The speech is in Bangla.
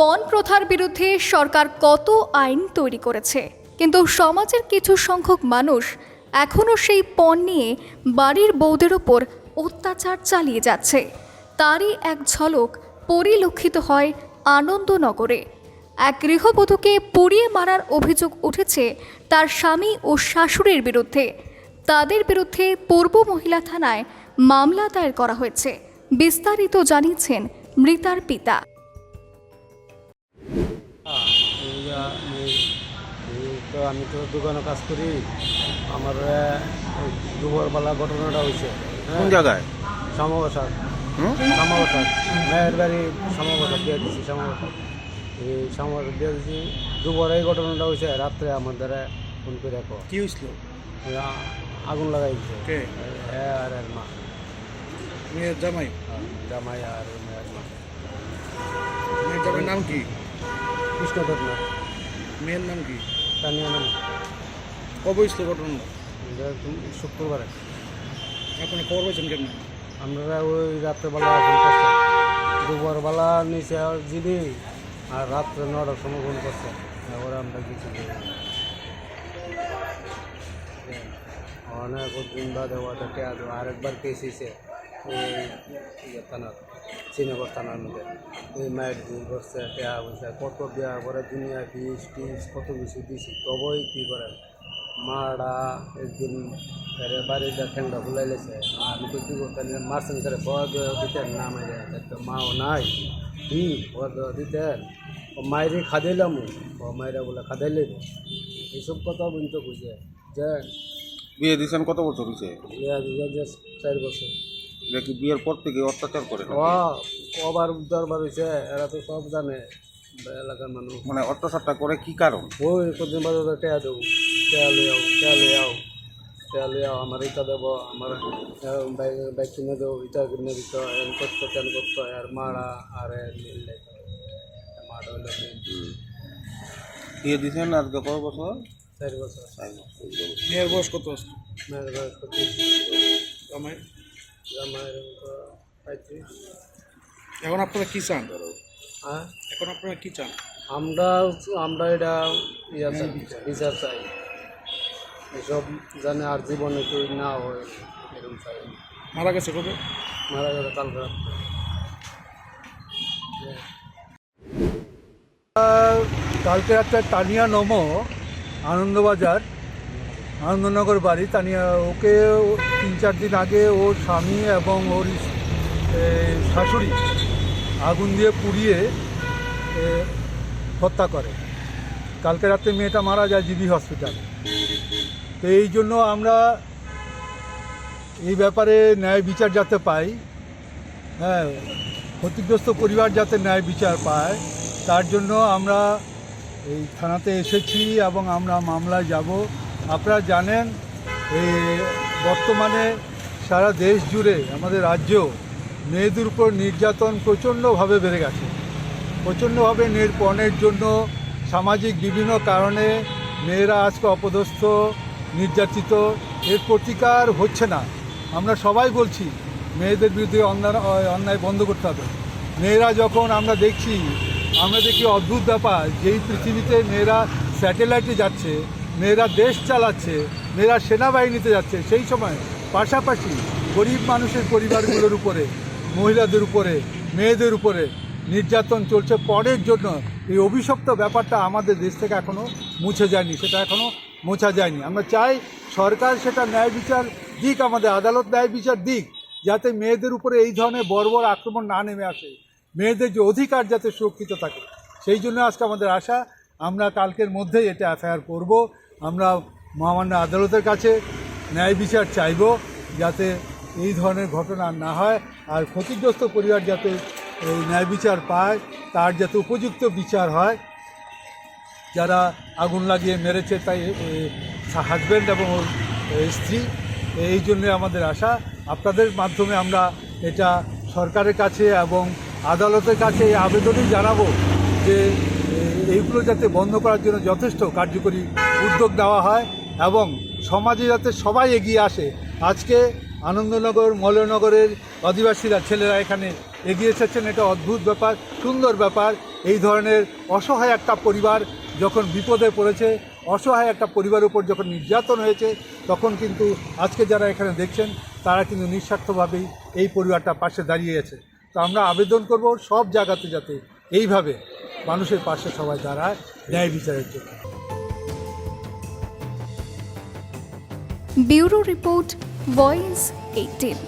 পণ প্রথার বিরুদ্ধে সরকার কত আইন তৈরি করেছে? কিন্তু সমাজের কিছু সংখ্যক মানুষ এখনও সেই পণ নিয়ে বাড়ির বৌদের ওপর অত্যাচার চালিয়ে যাচ্ছে। তারই এক ঝলক পরিলক্ষিত হয় আনন্দনগরে। এক গৃহবধূকে পুড়িয়ে মারার অভিযোগ উঠেছে তার স্বামী ও শাশুড়ির বিরুদ্ধে। তাদের বিরুদ্ধে পূর্ব মহিলা থানায় মামলা দায়ের করা হয়েছে, বিস্তারিত জানিয়েছেন মৃতার পিতা। তো আমি তো দোকানে কাজ করি। আমার দুপুরবেলা ঘটনাটা হয়েছে কোন জায়গায়? শ্যামাবসাদ হুম? শ্যামাবসাদ মেয়ের বাড়ি শ্যামাবসাদ দিয়ে দিছি শ্যামাবসাদ এই শ্যামাবসাদ দিয়ে দিছি। দুপুরে এই ঘটনাটা হয়েছে রাত্রে আমার দ্বারা ফোন করে রাখো কি হয়েছিল আগুন লাগাই? হ্যাঁ আর এর মা। মেয়ের জামাই? হ্যাঁ, জামাই আর মেয়ের মা। মেয়ের জামাইয়ের নাম কি? না মেয়ের নাম কি? তানিয়া নাম। কবে হয়েছিল ঘটনা শুক্রবারে। আপনার খবর পেয়েছেন কেমন? আমরা ওই রাত্রেবেলা দুপুরবেলা নিচে জিডি আর রাত্রে নটার সময় ফোন করছে। এবার আমরা কিছু। অনেক দিন বাদে দেবো আরেকবার কেস হয়েছে। এই ইয়ে থানার। শ্রীনগর থানার মধ্যে। এই মায়ের দিন করছে টেয়া বলছে কত দেওয়া করে দুনিয়া ফিস টিস কত কিছু দিছি তবেই কী করে? মারা একদিন বাড়িটা ঠেংটা ফুলাই লেছে। আমি তো কী করতেন মারছেন করে খাওয়া দেওয়া দিতেন না মাইরে তো মাও নাই হি খাওয়া দেওয়া দিতেন? ও মায়েরে খাদাইলাম ও মায়েরা বলে খাদাইলে এইসব কথা বলতে বুঝে যে বিয়ে দিয়েছেন কত বছর হয়েছে বিয়া দিয়ে যে চার বছর। এটা কি বিয়ের পর থেকে অত্যাচার করে নাকি? কবার দরবার হয়েছে এরা তো সব জানে এলাকার মানুষ। মানে অত্যাচারটা করে কি কারণ? ওই কদিন বাদে তো টেয়া দেবো। টেয়া লই আও টেয়া লই আও টেয়া লই আও আমার ইটা দেবো আমার বাইক কিনে দেবো ইটা কিনে দিত এন করতো তেন করতো আর মারা আর মিললে মারা হইল বিয়ে দিয়েছেন আর কত বছর? চার বছর। চার বছর। মেয়ের বয়স কত আছে? মেয়ের বয়স পঁচিশ জামাই? জামাইয়ের তো পঁয়ত্রিশ এখন আপনারা কি চান? হ্যাঁ? এখন আপনারা কি চান? আমরা আমরা এটা ইয়া চাই বিচার চাই। এসব জানে আর জীবনে কেউ না হয় এরকম চাই। মারা গেছে কবে? মারা কালকে রাত্রে কালকে একটা তানিয়া নমো আনন্দবাজার। আনন্দনগর বাড়ি। তানিয়া, ওকে তিন চার দিন আগে ওর স্বামী এবং ওর শাশুড়ি আগুন দিয়ে পুড়িয়ে হত্যা করে। কালকে রাতে মেয়েটা মারা যায় জিবি হসপিটালে। তো এই জন্য আমরা এই ব্যাপারে ন্যায় বিচার যাতে পাই হ্যাঁ ক্ষতিগ্রস্ত পরিবার যাতে ন্যায় বিচার পায়, তার জন্য আমরা এই থানাতে এসেছি এবং আমরা মামলায় যাব। আপনারা জানেন এই বর্তমানে সারা দেশ জুড়ে আমাদের রাজ্য মেয়েদের উপর নির্যাতন প্রচণ্ডভাবে বেড়ে গেছে। প্রচণ্ডভাবে নির্পণের জন্য সামাজিক বিভিন্ন কারণে মেয়েরা আজকে অপদস্থ, নির্যাতিত, এর প্রতিকার হচ্ছে না। আমরা সবাই বলছি, মেয়েদের বিরুদ্ধে অন্যায় বন্ধ করতে হবে। মেয়েরা যখন আমরা দেখছি, আমরা দেখি অদ্ভুত ব্যাপার, যেই পৃথিবীতে মেয়েরা স্যাটেলাইটে যাচ্ছে মেয়েরা দেশ চালাচ্ছে, মেয়েরা সেনাবাহিনীতে যাচ্ছে, সেই সময় পাশাপাশি গরিব মানুষের পরিবারগুলোর উপরে, মহিলাদের উপরে, মেয়েদের উপরে নির্যাতন চলছে পরের জন্য। এই অভিশপ্ত ব্যাপারটা আমাদের দেশ থেকে এখনও মুছে যায়নি, সেটা এখনও মোছা যায়নি। আমরা চাই সরকার সেটা ন্যায় বিচার দিক, আমাদের আদালত ন্যায় বিচার দিক, যাতে মেয়েদের উপরে এই ধরনের বর্বর আক্রমণ না নেমে আসে। মেয়েদের যে অধিকার যাতে সুরক্ষিত থাকে, সেই জন্য আজকে আমাদের আশা, আমরা কালকের মধ্যেই এটা এফআইআর করব। আমরা মহামান্য আদালতের কাছে ন্যায় বিচার চাইব যাতে এই ধরনের ঘটনা না হয় আর ক্ষতিগ্রস্ত পরিবার যাতে এই ন্যায় বিচার পায়, তার যাতে উপযুক্ত বিচার হয়। যারা আগুন লাগিয়ে মেরেছে তাই হাজব্যান্ড এবং ওর স্ত্রী, এই জন্য আমাদের আশা। আপনাদের মাধ্যমে আমরা এটা সরকারের কাছে এবং আদালতের কাছে এই আবেদনই জানাব যে এইগুলো যাতে বন্ধ করার জন্য যথেষ্ট কার্যকরী উদ্যোগ দেওয়া হয় এবং সমাজে যাতে সবাই এগিয়ে আসে। আজকে আনন্দনগর মলয়নগরের আদিবাসীরা ছেলেরা এখানে এগিয়ে এসেছেন। এটা অদ্ভুত ব্যাপার, সুন্দর ব্যাপার। এই ধরনের অসহায় একটা পরিবার যখন বিপদে পড়েছে, অসহায় একটা পরিবারের উপর যখন নির্যাতন হয়েছে, তখন কিন্তু আজকে যারা এখানে দেখছেন, তারা কিন্তু নিঃস্বার্থভাবেই এই পরিবারটা পাশে দাঁড়িয়ে আছে। তো আমরা আবেদন করব সব জায়গাতে যাতে এইভাবে মানুষের পাশে সবাই দাঁড়ায় ন্যায় বিচারের জন্য। Bureau report voice eighteen.